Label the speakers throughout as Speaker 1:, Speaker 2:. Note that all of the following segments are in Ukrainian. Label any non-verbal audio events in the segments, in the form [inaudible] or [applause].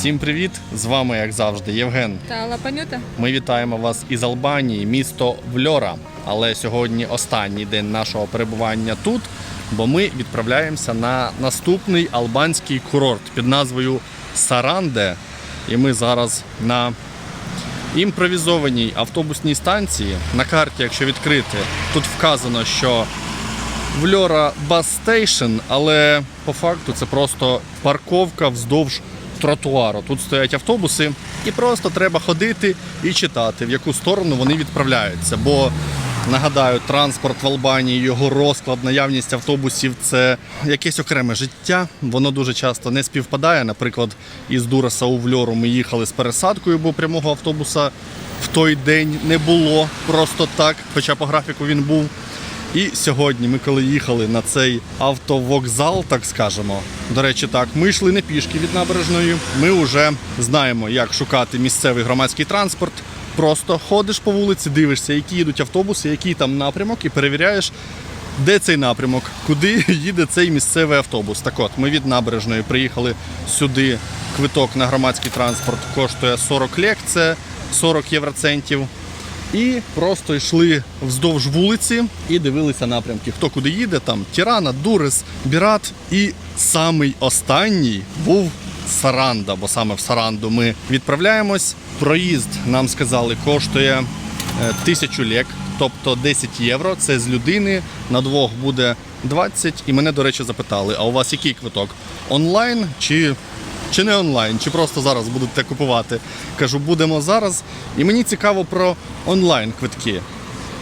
Speaker 1: Всім привіт! З вами, як завжди, Євген.
Speaker 2: Та Лапанюта.
Speaker 1: Ми вітаємо вас із Албанії, місто Вльора. Але сьогодні останній день нашого перебування тут, бо ми відправляємося на наступний албанський курорт під назвою Саранде. І ми зараз на імпровізованій автобусній станції. На карті, якщо відкрити, тут вказано, що Вльора Бас Стейшн, але по факту це просто парковка вздовж тротуару. Тут стоять автобуси, і просто треба ходити і читати, в яку сторону вони відправляються. Бо нагадаю, транспорт в Албанії, його розклад, наявність автобусів це якесь окреме життя. Воно дуже часто не співпадає. Наприклад, із Дураса у Вльору ми їхали з пересадкою, бо прямого автобуса в той день не було просто так, хоча по графіку він був. І сьогодні ми, коли їхали на цей автовокзал, так скажемо. До речі, так, ми йшли не пішки від набережної. Ми вже знаємо, як шукати місцевий громадський транспорт. Просто ходиш по вулиці, дивишся, які їдуть автобуси, який там напрямок, і перевіряєш, де цей напрямок, куди [laughs] їде цей місцевий автобус. Так от, ми від набережної приїхали сюди. Квиток на громадський транспорт коштує 40 лек, це 40 євроцентів. І просто йшли вздовж вулиці і дивилися напрямки. Хто куди їде, там Тірана, Дурес, Бірат. І самий останній був Саранда, бо саме в Саранду ми відправляємось. Проїзд нам сказали коштує е, тисячу лек, тобто 10 євро. Це з людини на двох буде 20. І мене, до речі, запитали: а у вас який квиток? Онлайн чи чи не онлайн, чи просто зараз будете купувати. Кажу, будемо зараз. І мені цікаво про онлайн квитки.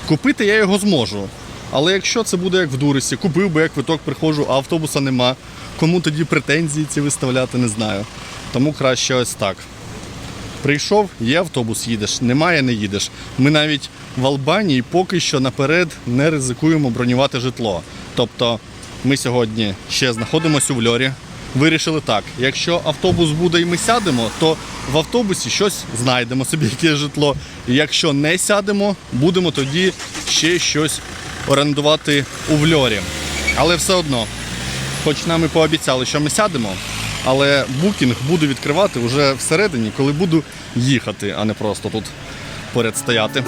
Speaker 1: Купити я його зможу. Але якщо це буде як в Дурисі, купив би я квиток, приходжу, а автобуса нема. Кому тоді претензії ці виставляти, не знаю. Тому краще ось так. Прийшов, є автобус, їдеш, немає, не їдеш. Ми навіть в Албанії поки що наперед не ризикуємо бронювати житло. Тобто ми сьогодні ще знаходимося у Вльорі. Вирішили так: якщо автобус буде і ми сядемо, то в автобусі щось знайдемо собі, яке житло. І якщо не сядемо, будемо тоді ще щось орендувати у Вльорі. Але все одно, хоч нам і пообіцяли, що ми сядемо, але букінг буду відкривати вже всередині, коли буду їхати, а не просто тут поряд стояти.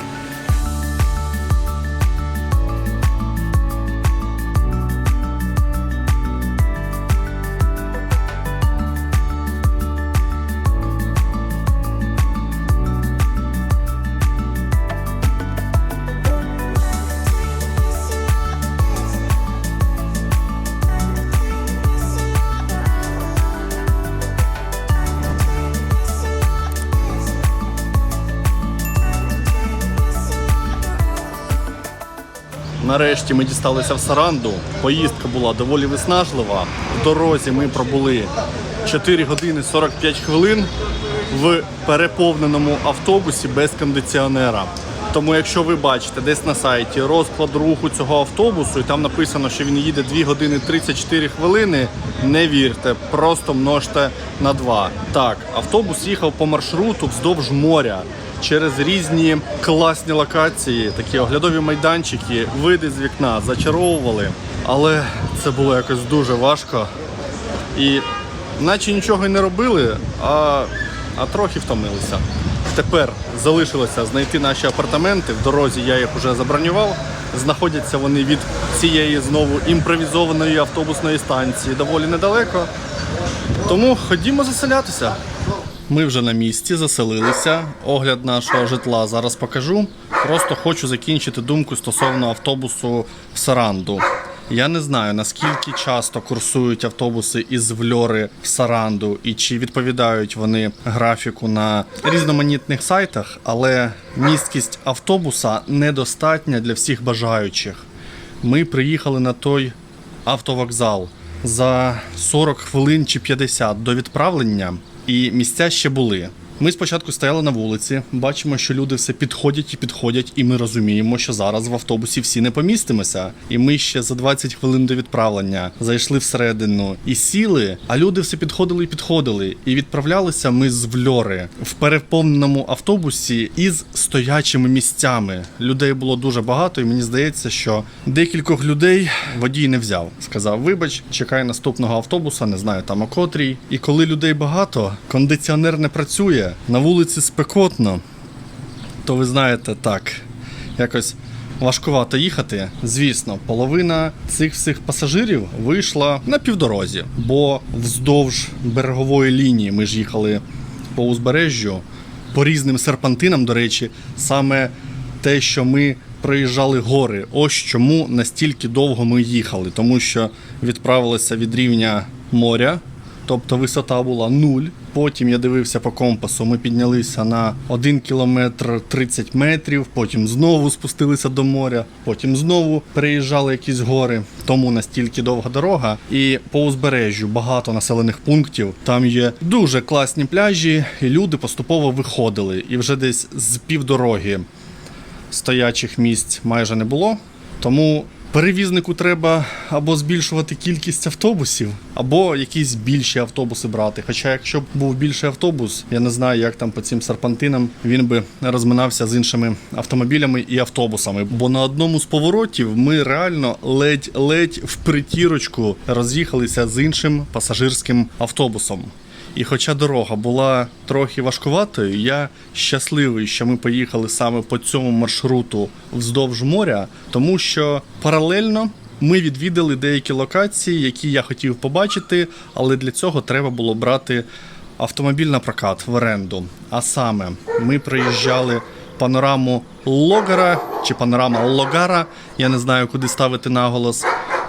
Speaker 1: Нарешті ми дісталися в Саранду. Поїздка була доволі виснажлива. В дорозі ми пробули 4 години 45 хвилин в переповненому автобусі без кондиціонера. Тому, якщо ви бачите десь на сайті розклад руху цього автобусу, і там написано, що він їде 2 години 34 хвилини, не вірте, просто множте на 2. Так, автобус їхав по маршруту вздовж моря через різні класні локації, такі оглядові майданчики, види з вікна зачаровували. Але це було якось дуже важко. І наче нічого й не робили, а, а трохи втомилися. Тепер залишилося знайти наші апартаменти. В дорозі я їх вже забронював. Знаходяться вони від цієї знову імпровізованої автобусної станції доволі недалеко. Тому ходімо заселятися. Ми вже на місці заселилися. Огляд нашого житла зараз покажу. Просто хочу закінчити думку стосовно автобусу в Саранду. Я не знаю наскільки часто курсують автобуси із Вльори в Саранду і чи відповідають вони графіку на різноманітних сайтах, але місткість автобуса недостатня для всіх бажаючих. Ми приїхали на той автовокзал за 40 хвилин чи 50 до відправлення, і місця ще були. Ми спочатку стояли на вулиці, бачимо, що люди все підходять і підходять, і ми розуміємо, що зараз в автобусі всі не помістимося. І ми ще за 20 хвилин до відправлення зайшли всередину і сіли, а люди все підходили і підходили. І відправлялися ми з Вльори в переповненому автобусі із стоячими місцями. Людей було дуже багато, і мені здається, що декількох людей водій не взяв. Сказав: вибач, чекай наступного автобуса, не знаю там о котрій. І коли людей багато, кондиціонер не працює, на вулиці спекотно, то ви знаєте, так, якось важкувато їхати. Звісно, половина цих всіх пасажирів вийшла на півдорозі, бо вздовж берегової лінії ми ж їхали по узбережжю, по різним серпантинам, до речі, саме те, що ми проїжджали гори. Ось чому настільки довго ми їхали, тому що відправилися від рівня моря. Тобто висота була нуль. Потім я дивився по компасу. Ми піднялися на 1 кілометр 30 метрів, потім знову спустилися до моря, потім знову переїжджали якісь гори. Тому настільки довга дорога. І по узбережжю багато населених пунктів. Там є дуже класні пляжі, і люди поступово виходили. І вже десь з півдороги стоячих місць майже не було. Тому перевізнику треба або збільшувати кількість автобусів, або якісь більші автобуси брати. Хоча, якщо б був більший автобус, я не знаю, як там по цим серпантинам він би розминався з іншими автомобілями і автобусами. Бо на одному з поворотів ми реально ледь-ледь в притірочку роз'їхалися з іншим пасажирським автобусом. І хоча дорога була трохи важкуватою, я щасливий, що ми поїхали саме по цьому маршруту вздовж моря, тому що паралельно ми відвідали деякі локації, які я хотів побачити, але для цього треба було брати автомобіль на прокат в оренду. А саме ми проїжджали панораму Логара чи панорама Логара. Я не знаю, куди ставити наголос.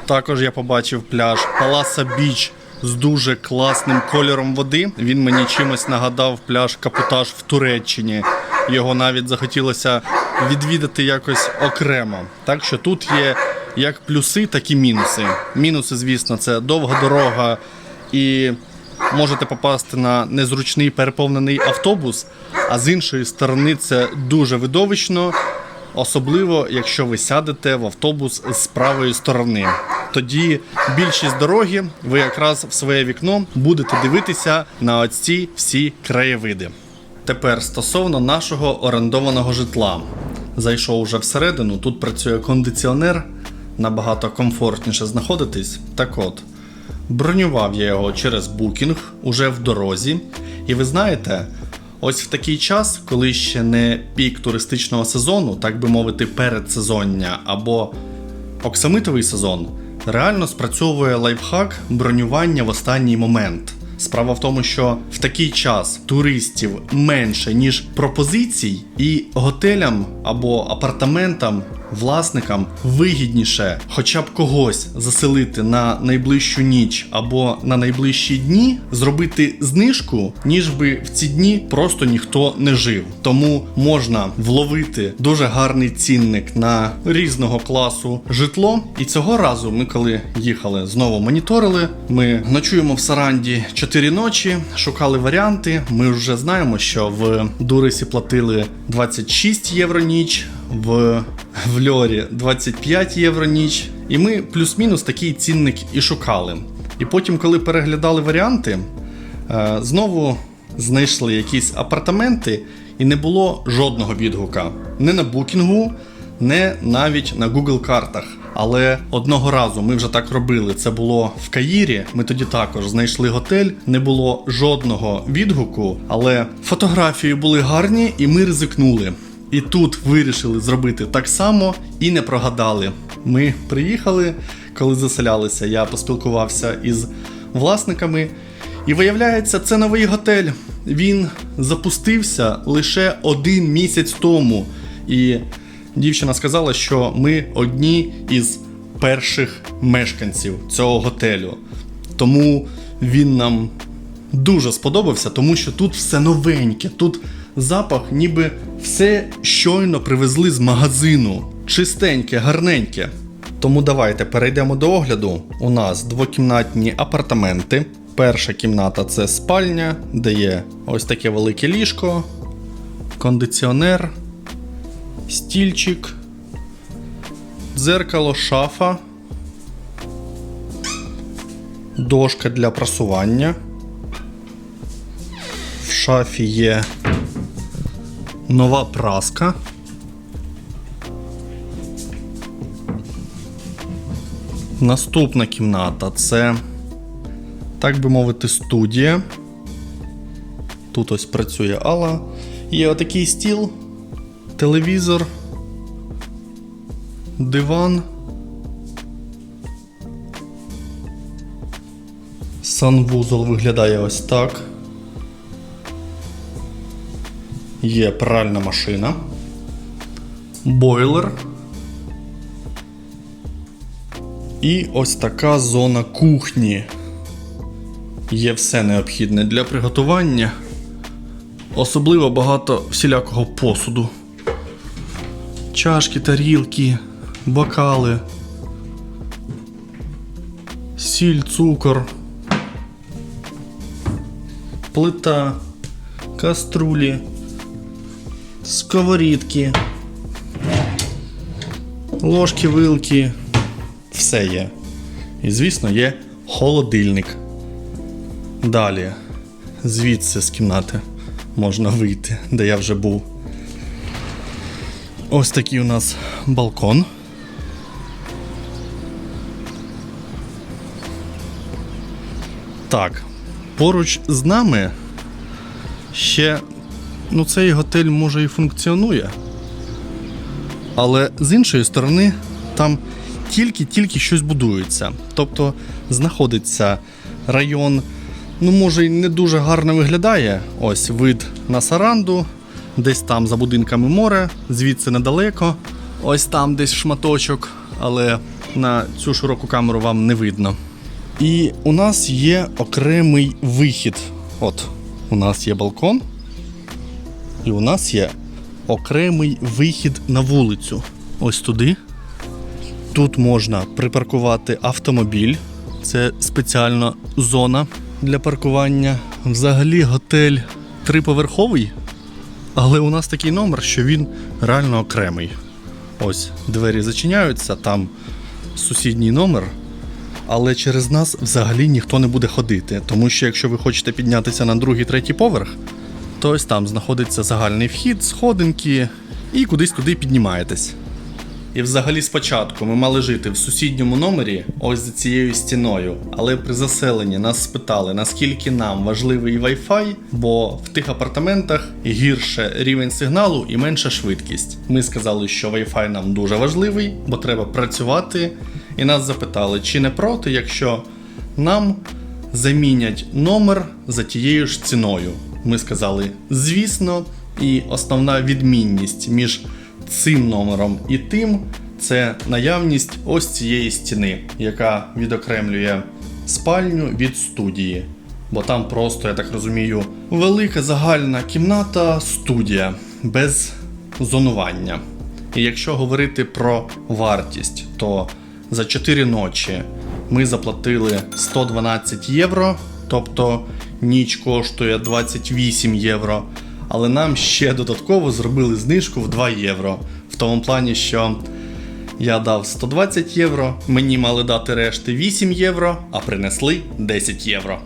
Speaker 1: Також я побачив пляж Паласа Біч з дуже класним кольором води. Він мені чимось нагадав пляж Капутаж в Туреччині. Його навіть захотілося відвідати якось окремо. Так що тут є як плюси, так і мінуси. Мінуси, звісно, це довга дорога і можете попасти на незручний переповнений автобус. А з іншої сторони, це дуже видовищно. Особливо, якщо ви сядете в автобус з правої сторони. Тоді більшість дороги ви якраз в своє вікно будете дивитися на оці всі краєвиди. Тепер стосовно нашого орендованого житла. Зайшов уже всередину, тут працює кондиціонер, набагато комфортніше знаходитись. Так от, бронював я його через букінг уже в дорозі. І ви знаєте, Ось в такий час, коли ще не пік туристичного сезону, так би мовити, передсезоння або оксамитовий сезон, реально спрацьовує лайфхак бронювання в останній момент. Справа в тому, що в такий час туристів менше, ніж пропозицій, і готелям або апартаментам, власникам вигідніше хоча б когось заселити на найближчу ніч або на найближчі дні, зробити знижку, ніж би в ці дні просто ніхто не жив. Тому можна вловити дуже гарний цінник на різного класу житло. І цього разу ми, коли їхали, знову моніторили. Ми ночуємо в Саранді 4 ночі, шукали варіанти. Ми вже знаємо, що в Дурисі платили 26 євро ніч. В в Льорі 25 євро ніч. І ми плюс-мінус такий цінник і шукали. І потім, коли переглядали варіанти, е, знову знайшли якісь апартаменти, і не було жодного відгука. Не на букінгу, не навіть на Google картах. Але одного разу ми вже так робили. Це було в Каїрі. Ми тоді також знайшли готель, не було жодного відгуку, але фотографії були гарні, і ми ризикнули. І тут вирішили зробити так само і не прогадали. Ми приїхали, коли заселялися. Я поспілкувався із власниками, і виявляється, це новий готель. Він запустився лише один місяць тому. І дівчина сказала, що ми одні із перших мешканців цього готелю. Тому він нам дуже сподобався, тому що тут все новеньке. Тут запах, ніби все щойно привезли з магазину. Чистеньке, гарненьке. Тому давайте перейдемо до огляду. У нас двокімнатні апартаменти. Перша кімната це спальня, де є ось таке велике ліжко, кондиціонер, стільчик, дзеркало, шафа, дошка для прасування. В шафі є нова праска. Наступна кімната це, так би мовити, студія. Тут ось працює Алла. Є отакий стіл, телевізор, диван. Санвузол виглядає ось так. Є пральна машина, бойлер. І ось така зона кухні. Є все необхідне для приготування. Особливо багато всілякого посуду. Чашки, тарілки, бокали, сіль, цукор, плита, каструлі, сковорідки, ложки, вилки. Все є. І, звісно, є холодильник. Далі, звідси з кімнати можна вийти, де я вже був. Ось такий у нас балкон. Так, поруч з нами ще ну, цей готель може і функціонує. Але з іншої сторони, там тільки-тільки щось будується. Тобто знаходиться район, ну, може, і не дуже гарно виглядає. Ось вид на Саранду, десь там за будинками море, звідси недалеко. Ось там десь шматочок, але на цю широку камеру вам не видно. І у нас є окремий вихід. От, у нас є балкон, і у нас є окремий вихід на вулицю. Ось туди. Тут можна припаркувати автомобіль. Це спеціальна зона для паркування. Взагалі готель триповерховий, але у нас такий номер, що він реально окремий. Ось двері зачиняються, там сусідній номер. Але через нас взагалі ніхто не буде ходити. Тому що якщо ви хочете піднятися на другий, третій поверх, то ось там знаходиться загальний вхід, сходинки, і кудись туди піднімаєтесь. І взагалі спочатку ми мали жити в сусідньому номері, ось за цією стіною. Але при заселенні нас спитали, наскільки нам важливий Wi-Fi, бо в тих апартаментах гірше рівень сигналу і менша швидкість. Ми сказали, що Wi-Fi нам дуже важливий, бо треба працювати. І нас запитали, чи не проти, якщо нам замінять номер за тією ж ціною. Ми сказали, звісно, і основна відмінність між цим номером і тим це наявність ось цієї стіни, яка відокремлює спальню від студії. Бо там просто, я так розумію, велика загальна кімната студія без зонування. І якщо говорити про вартість, то за 4 ночі ми заплатили 112 євро, тобто ніч коштує 28 євро. Але нам ще додатково зробили знижку в 2 євро. В тому плані, що я дав 120 євро, мені мали дати решти 8 євро, а принесли 10 євро.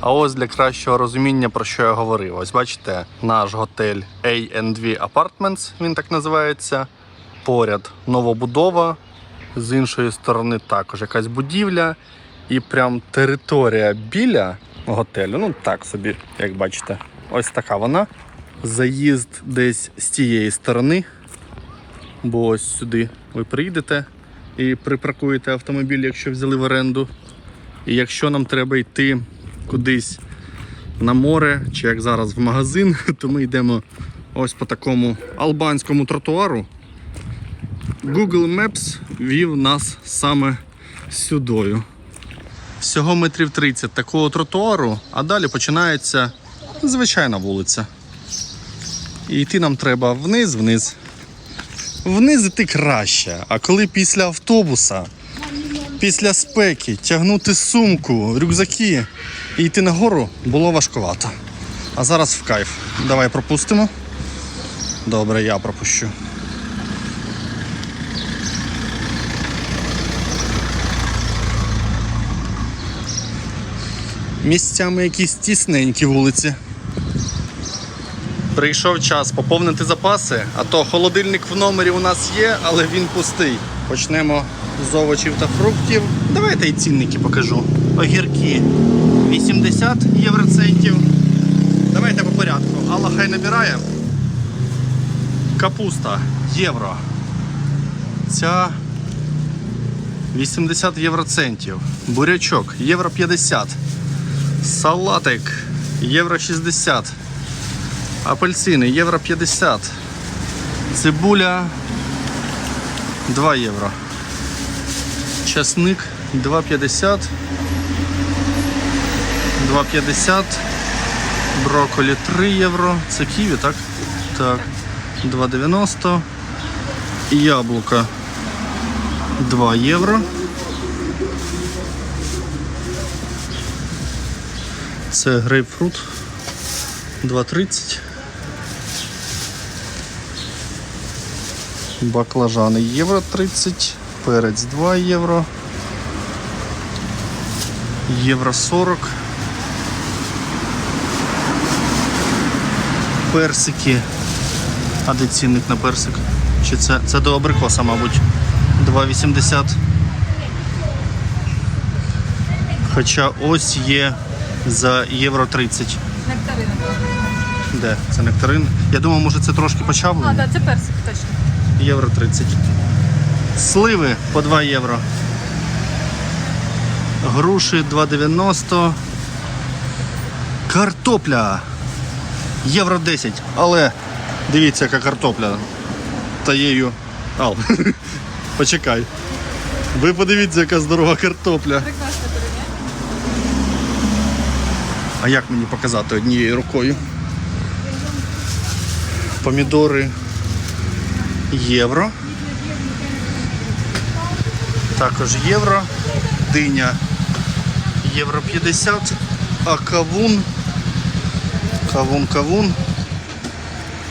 Speaker 1: А ось для кращого розуміння, про що я говорив. Ось бачите, наш готель A&V Apartments, він так називається. Поряд новобудова, з іншої сторони також якась будівля. І прям територія біля готелю, ну так собі, як бачите, ось така вона. Заїзд десь з тієї сторони, бо ось сюди ви приїдете і припаркуєте автомобіль, якщо взяли в оренду. І якщо нам треба йти кудись на море, чи як зараз в магазин, [laughs] то ми йдемо ось по такому албанському тротуару. Google Maps вів нас саме сюдою. Всього метрів 30 такого тротуару, а далі починається звичайна вулиця. І йти нам треба вниз, вниз. Вниз іти краще. А коли після автобуса після спеки тягнути сумку, рюкзаки і йти нагору було важкувато. А зараз в кайф. Давай пропустимо. Добре, я пропущу. Місцями якісь тісненькі вулиці. Прийшов час поповнити запаси, а то холодильник в номері у нас є, але він пустий. Почнемо з овочів та фруктів. Давайте і цінники покажу. Огірки 80 євроцентів. Давайте по порядку. Алла хай набирає. Капуста євро. Ця 80 євроцентів. Бурячок євро 50. Салатик євро 60. Апельсини євро 50. Цибуля 2 євро. Часник 2,50. 2,50. Брокколі 3 євро. Це ківі, так? Так. 2,90. І яблука 2 євро. Це грейпфрут 2,30. Баклажани євро 30, перець 2 євро. Євро 40. Персики. А де цінник на персик? Чи це, це до абрикоса, мабуть. 2,80. Хоча ось є за євро 30.
Speaker 2: Нектарини.
Speaker 1: Де? Це нектарин. Я думав, може це трошки
Speaker 2: А,
Speaker 1: почавлено.
Speaker 2: так, це персик, точно.
Speaker 1: Євро 30. Сливи по 2 євро. Груші 2,90. Картопля. Євро 10. Але дивіться, яка картопля. Таєю. Ал. [laughs] Почекай. Ви подивіться, яка здорова картопля.
Speaker 2: Прекрасне
Speaker 1: А як мені показати однією рукою? Помідори євро. Також євро. Диня євро 50. А кавун. Кавун, кавун.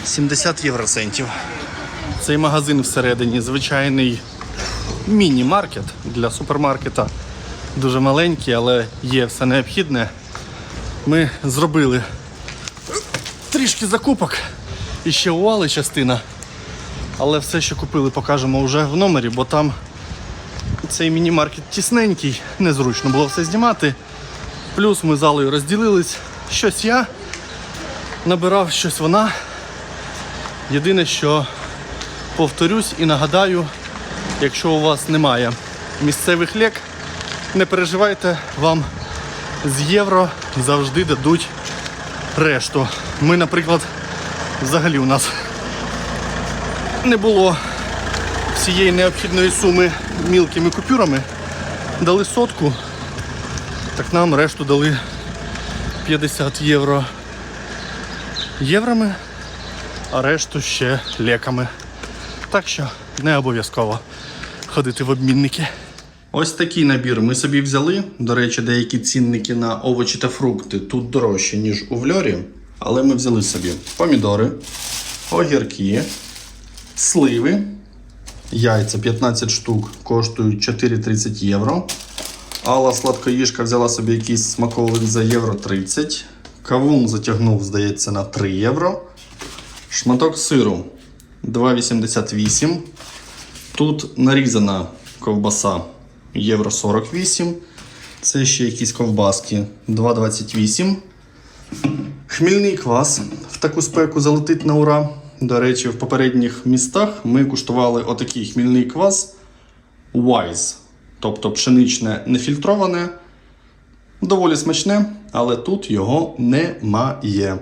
Speaker 1: 70 євроцентів. Цей магазин всередині звичайний міні-маркет для супермаркета. Дуже маленький, але є все необхідне ми зробили трішки закупок. І ще у Али частина. Але все, що купили, покажемо вже в номері, бо там цей міні-маркет тісненький, незручно було все знімати. Плюс ми з Алею розділились. Щось я набирав, щось вона. Єдине, що повторюсь і нагадаю, якщо у вас немає місцевих лек, не переживайте, вам з євро завжди дадуть решту. Ми, наприклад, взагалі у нас не було всієї необхідної суми мілкими купюрами. Дали сотку, так нам решту дали 50 євро євроми, а решту ще леками. Так що не обов'язково ходити в обмінники. Ось такий набір ми собі взяли. До речі, деякі цінники на овочі та фрукти тут дорожчі, ніж у Вльорі. Але ми взяли собі помідори, огірки, сливи, яйця 15 штук коштують 4,30 євро. Алла сладкоїжка взяла собі якийсь смаковик за євро 30. Кавун затягнув, здається, на 3 євро. Шматок сиру 2,88. Тут нарізана ковбаса євро 48. Це ще якісь ковбаски 2,28. Хмільний квас в таку спеку залетить на ура. До речі, в попередніх містах ми куштували отакий хмільний квас Wise. Тобто пшеничне нефільтроване. Доволі смачне, але тут його немає.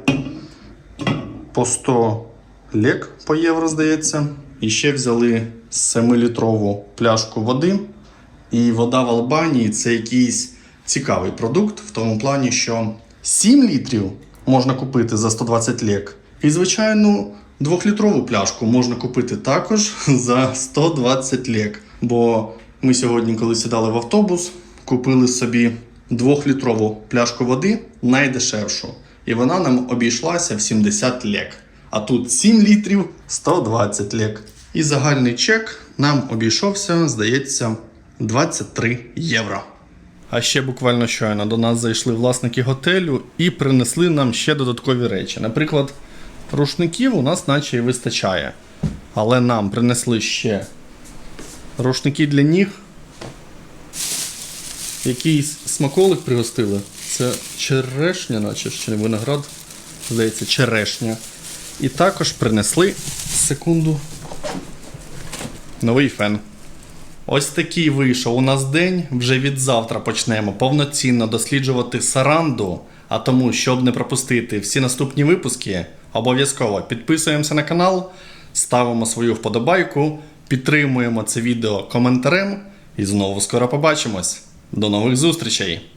Speaker 1: По 100 лек по євро, здається. І ще взяли 7-літрову пляшку води. І вода в Албанії це якийсь цікавий продукт в тому плані, що 7 літрів можна купити за 120 лек. І звичайну 2-літрову пляшку можна купити також [laughs] за 120 лек. Бо Ми сьогодні, коли сідали в автобус, купили собі двохлітрову пляшку води найдешевшу. І вона нам обійшлася в 70 лек. А тут 7 літрів 120 лек. І загальний чек нам обійшовся, здається, 23 євро. А ще буквально щойно до нас зайшли власники готелю і принесли нам ще додаткові речі. Наприклад, рушників у нас наче і вистачає. Але нам принесли ще рушники для ніг. Якийсь смаколик пригостили. Це черешня, наче не виноград. Здається, черешня. І також принесли секунду. Новий фен. Ось такий вийшов у нас день. Вже від завтра почнемо повноцінно досліджувати Саранду. А тому, щоб не пропустити всі наступні випуски, обов'язково підписуємося на канал, ставимо свою вподобайку, підтримуємо це відео коментарем і знову скоро побачимось. До нових зустрічей!